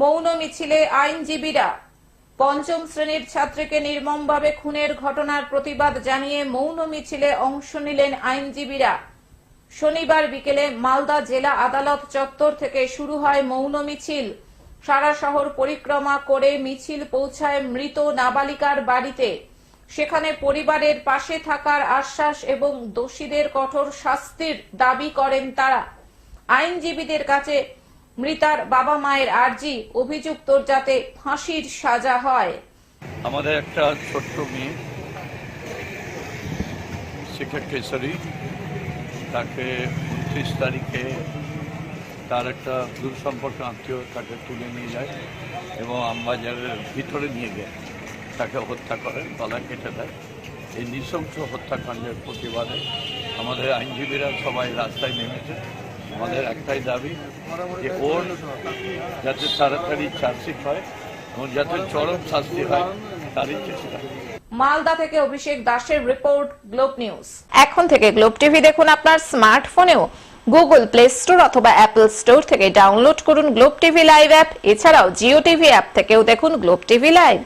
মৌন মিছিলে আইনজীবীরা পঞ্চম শ্রেণির ছাত্রীকে নির্মমভাবে খুনের ঘটনার প্রতিবাদ জানিয়ে মৌন মিছিলে অংশ নিলেন আইনজীবীরা। শনিবার বিকেলে মালদা জেলা আদালত চত্বর থেকে শুরু হয় মৌন মিছিল। সারা শহর পরিক্রমা করে মিছিল পৌঁছায় মৃত নাবালিকার বাড়িতে। সেখানে পরিবারের পাশে থাকার আশ্বাস এবং দোষীদের কঠোর শাস্তির দাবি করেন তারা। আইনজীবীদের কাছে মৃতার বাবা মায়ের আর্জি অভিযুক্তর যাতে ফাঁসির সাজা হয়। আমাদের একটা ছোট্ট মেয়ে শিখা কেশরী, তাকে উনত্রিশ তারিখে তার একটা দূর সম্পর্ক আত্মীয় তাকে তুলে নিয়ে যায় এবং আমবাজারের ভিতরে নিয়ে গিয়ে তাকে হত্যা করে, গলা কেটে দেয়। এই নৃশংস হত্যাকাণ্ডের প্রতিবাদে আমাদের আইনজীবীরা সবাই রাস্তায় নেমেছে। আমাদের একটাই দাবি যে ওর যাতে তাড়াতাড়ি চার্জশিট হয় এবং যাতে চরম শাস্তি হয় তারই চেষ্টা মালদা থেকে অভিষেক দাসের রিপোর্ট গ্লোব নিউজ। এখন থেকে গ্লোব টিভি দেখুন আপনার স্মার্টফোনেও। গুগল প্লে স্টোর অথবা অ্যাপল স্টোর থেকে ডাউনলোড করুন গ্লোব টিভি লাইভ অ্যাপ। এছাড়াও জিও টিভি অ্যাপ থেকেও দেখুন গ্লোব টিভি লাইভ।